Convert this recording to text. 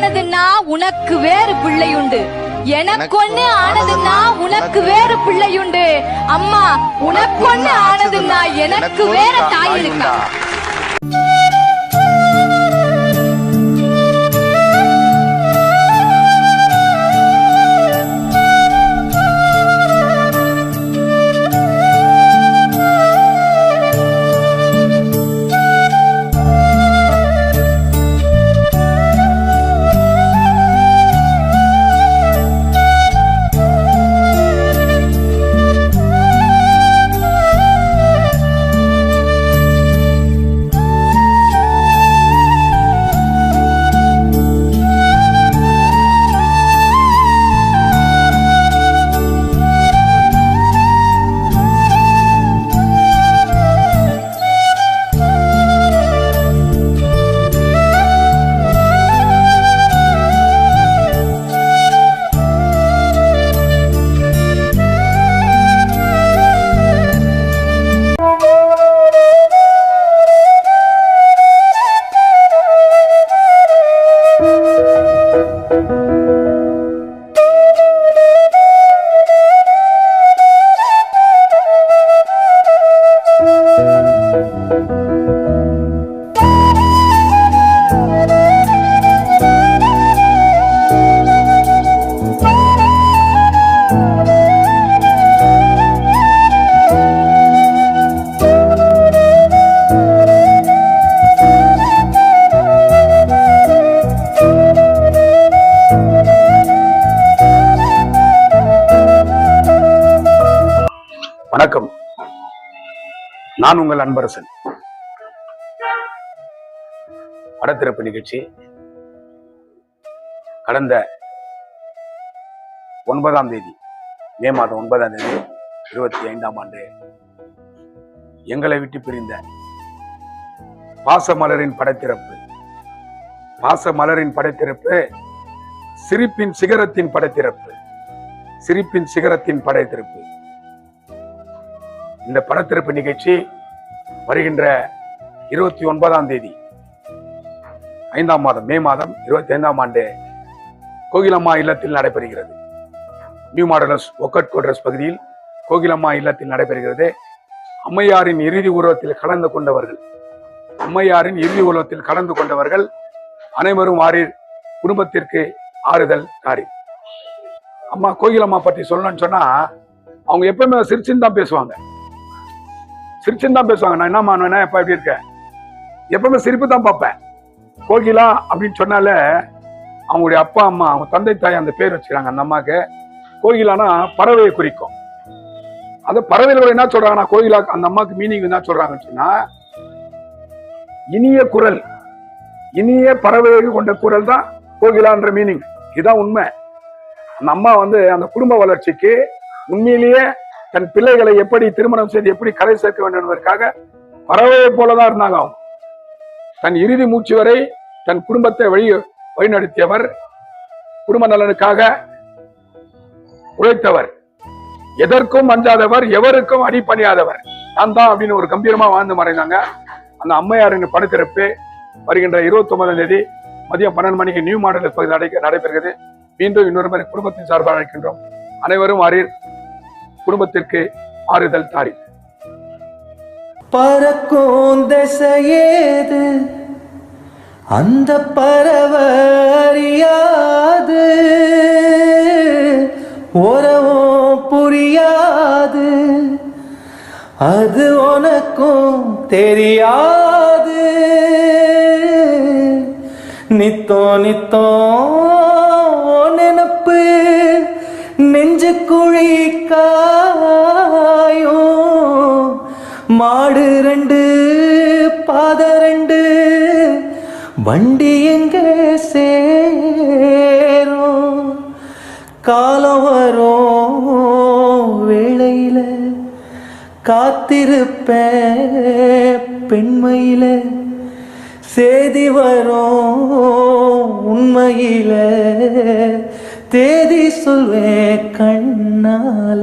ஆனதுன்னா உனக்கு வேறு பிள்ளையுண்டு. எனக்கொன்னு ஆனதுன்னா உனக்கு வேறு பிள்ளையுண்டு. அம்மா உனக்கொன்னு ஆனதுன்னா எனக்கு வேற தாய் இருக்கா? வணக்கம். நான் உங்கள் அன்பரசன். படத்திறப்பு நிகழ்ச்சி. கடந்த ஒன்பதாம் தேதி மே மாதம் ஒன்பதாம் தேதி இருபத்தி ஐந்தாம் ஆண்டு எங்களை விட்டு பிரிந்த பாசமலரின் படத்திறப்பு. பாசமலரின் படத்திறப்பு சிரிப்பின் சிகரத்தின் படத்திறப்பு. சிரிப்பின் சிகரத்தின் படத்திறப்பு. இந்த படத்திறப்பு நிகழ்ச்சி வருகின்ற இருபத்தி ஒன்பதாம் தேதி ஐந்தாம் மாதம் மே மாதம் இருபத்தி ஐந்தாம் ஆண்டு கோகிலம்மா இல்லத்தில் நடைபெறுகிறது. நியூ மாடலர்ஸ் ஒக்கட் கோட்ரஸ் பகுதியில் கோகிலம்மா இல்லத்தில் நடைபெறுகிறது. அம்மையாரின் இறுதி உருவத்தில் கலந்து கொண்டவர்கள் அம்மையாரின் இறுதி உருவத்தில் கலந்து கொண்டவர்கள் அனைவரும் வாரீர் குடும்பத்திற்கு ஆறுதல் காரி அம்மா கோகிலம்மா பற்றி சொல்லணும்னு சொன்னா அவங்க எப்பவுமே சிரிச்சுன்னு தான் பேசுவாங்க. சிரிச்சுன்னு தான் பேசுவாங்க. நான் என்னம்மா என்ன எப்ப எப்படி இருக்கேன் எப்பவுமே சிரிப்பு தான் பார்ப்பேன். கோகிலா அப்படின்னு சொன்னாலே அவங்களுடைய அப்பா அம்மா அவங்க தந்தை தாய் அந்த பேர் வச்சுக்கிறாங்க அந்த அம்மாக்கு கோகிலானா பறவையை குறிக்கும். அந்த பறவைகள் என்ன சொல்றாங்கன்னா கோகிலா அந்த அம்மாவுக்கு மீனிங் என்ன சொல்றாங்கன்னு சொன்னா இனிய குரல் இனிய பறவைகள் கொண்ட குரல் தான் கோகிலான்ற மீனிங் இதுதான் உண்மை. அந்த அம்மா வந்து அந்த குடும்ப வளர்ச்சிக்கு உண்மையிலேயே தன் பிள்ளைகளை எப்படி திருமணம் செய்து எப்படி கரை சேர்க்க வேண்டும் என்பதற்காக பறவையை போலதான் இருந்தாங்க அவங்க. தன் இறுதி மூச்சு வரை தன் குடும்பத்தை வழி வழிநடத்தியவர் குடும்ப நலனுக்காக உழைத்தவர். எதற்கும் அஞ்சாதவர் எவருக்கும் அடிப்பணியாதவர் நான் தான் அப்படின்னு ஒரு கம்பீரமா வாழ்ந்து மறைந்தாங்க. அந்த அம்மையாரின் படத்திறப்பு வருகின்ற இருபத்தி ஒன்பதாம் தேதி மதியம் பன்னெண்டு மணிக்கு நியூ மாடல் பகுதி நடை நடைபெறுகிறது. மீண்டும் இன்னொரு மாதிரி குடும்பத்தின் சார்பாக அழைக்கின்றோம். அனைவரும் அறிர் குடும்பத்திற்கு ஆறுதல் தாரி. பறக்கும் திசையேது? அந்த பறவை அறியாது உறவும் புரியாது. அது உனக்கும் தெரியாது. நித்தோ நித்தோ மாடு ரெண்டு பாத ரெண்டு வண்டி எங்க சேரும்? காலம் வரும் வேளையில் காத்திருப்பேன் பெண்மையில. சேதி வரும் உண்மையில தேதி சொல்வே கண்ணால.